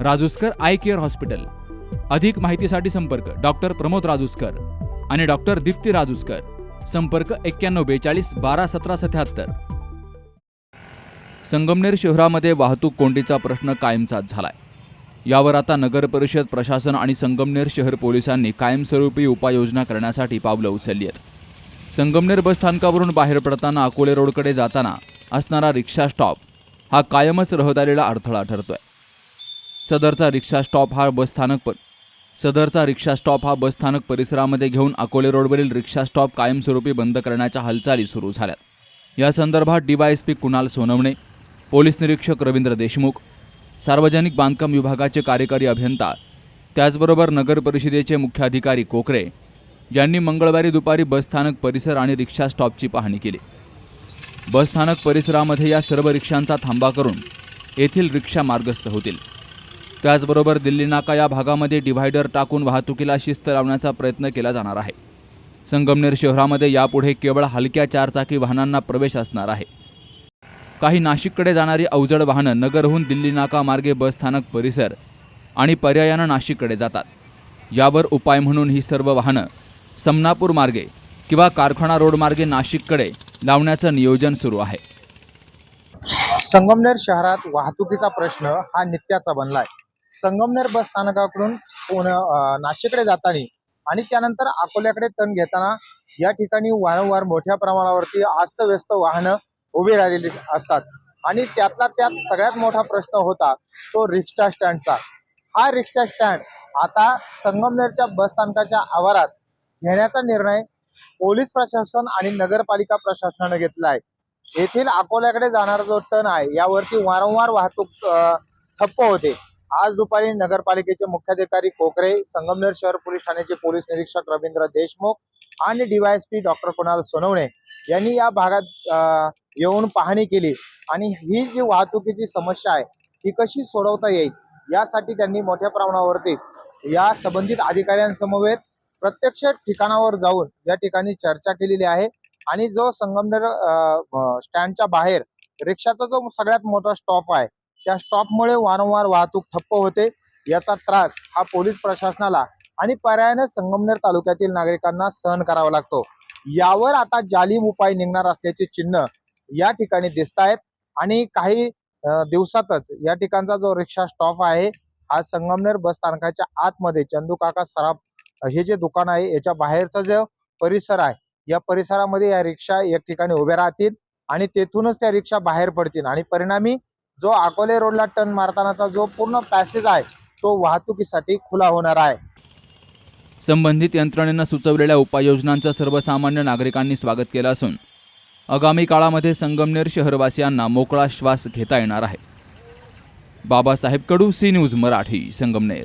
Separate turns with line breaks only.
Rajuskar eye care hospital. अधिक माहितीसाठी संपर्क डॉक्टर प्रमोद राजूस्कर आणि डॉक्टर दीप्ती राजूस्कर. संपर्क एक्क्याण्णव बेचाळीस बारा सतरा सत्याहत्तर. संगमनेर शहरामध्ये वाहतूक कोंडीचा प्रश्न कायमचाच झालाय. यावर आता नगर परिषद प्रशासन आणि संगमनेर शहर पोलिसांनी कायमस्वरूपी उपाययोजना करण्यासाठी पावलं उचलली आहेत. संगमनेर बस स्थानकावरून बाहेर पडताना अकोले रोडकडे जाताना असणारा रिक्षा स्टॉप हा कायमच रहदारीला अडथळा ठरतोय. सदरचा रिक्षा स्टॉप हा बसस्थानक पर सदरचा रिक्षा स्टॉप हा बसस्थानक परिसरामध्ये घेऊन अकोले रोडवरील रिक्षा स्टॉप कायमस्वरूपी बंद करण्याच्या हालचाली सुरू झाल्यात. या संदर्भात डीवायएसपी कुणाल सोनवणे पोलीस निरीक्षक रवींद्र देशमुख सार्वजनिक बांधकाम विभागाचे कार्यकारी अभियंता त्याचबरोबर नगर परिषदेचे मुख्याधिकारी कोकरे यांनी मंगळवारी दुपारी बसस्थानक परिसर आणि रिक्षा स्टॉपची पाहणी केली. बसस्थानक परिसरामध्ये या सर्व रिक्षांचा थांबा करून येथील रिक्षा मार्गस्थ होतील. त्याचबरोबर दिल्ली नाका या भागामध्ये डिव्हायडर टाकून वाहतुकीला शिस्त लावण्याचा प्रयत्न केला जाणार आहे. संगमनेर शहरामध्ये यापुढे केवळ हलक्या चारचाकी वाहनांना प्रवेश असणार आहे. काही नाशिककडे जाणारी अवजड वाहनं नगरहून दिल्ली नाका मार्गे बसस्थानक परिसर आणि पर्यायानं नाशिककडे जातात. यावर उपाय म्हणून ही सर्व वाहनं समनापूर मार्गे किंवा कारखाना रोड मार्गे नाशिककडे लावण्याचं नियोजन सुरू आहे.
संगमनेर शहरात वाहतुकीचा प्रश्न हा नित्याचा बनलाय. संगमनेर बस स्थानकाकडून नाशिककडे जाताना आणि त्यानंतर अकोल्याकडे तण घेताना या ठिकाणी वारंवार मोठ्या प्रमाणावरती अस्तव्यस्त वाहनं उभी राहिलेली असतात. आणि त्यातला त्यात सगळ्यात मोठा प्रश्न होता तो रिक्षा स्टँडचा. हा रिक्षा स्टँड आता संगमनेरच्या बस स्थानकाच्या आवारात घेण्याचा निर्णय पोलीस प्रशासन आणि नगरपालिका प्रशासनाने घेतला आहे येथील अकोल्याकडे जाणारा जो टन आहे यावरती वारंवार वाहतूक ठप्प होते. आज दुपारी नगरपालिकेचे मुख्याधिकारी कोकरे संगमनेर शहर पोलीस ठाण्याचे पोलीस निरीक्षक रवींद्र देशमुख आणि डीवायएसपी डॉक्टर कुणाल सोनवणे यांनी या भागात येऊन पाहणी केली. आणि ही जी वाहतुकीची समस्या आहे ती कशी सोडवता येईल यासाठी त्यांनी मोठ्या प्रमाणावरती या संबंधित अधिकाऱ्यांसमवेत प्रत्यक्ष ठिकाणावर जाऊन या ठिकाणी चर्चा केलेली आहे. आणि जो संगमनेर स्टँडच्या बाहेर रिक्षाचा जो सगळ्यात मोठा स्टॉप आहे त्या स्टॉपमुळे वारंवार वाहतूक ठप्प होते. याचा त्रास हा पोलीस प्रशासनाला आणि पर्यायाने संगमनेर तालुक्यातील नागरिकांना सहन करावा लागतो. यावर आता जालीम उपाय निघणार असल्याचे चिन्ह या ठिकाणी दिसत आहेत. आणि काही दिवसातच या ठिकाणचा जो रिक्षा स्टॉप आहे हा संगमनेर बस स्थानकाच्या आतमध्ये चंदूकाका सराफ हे जे दुकान आहे याच्या बाहेरचा जो परिसर आहे या परिसरामध्ये या रिक्षा एक ठिकाणी उभ्या राहतील आणि तेथूनच त्या रिक्षा बाहेर पडतील. आणि परिणामी जो अकोले रोडला टर्न मारतानाचा जो पूर्ण पॅसेज आहे तो वाहतुकीसाठी खुला होणार आहे.
संबंधित यंत्रणेनं सुचवलेल्या उपाययोजनांचं सर्वसामान्य नागरिकांनी स्वागत केलं असून आगामी काळामध्ये संगमनेर शहरवासियांना मोकळा श्वास घेता येणार आहे. Babasaheb Kadu C news Marathi Sangamner.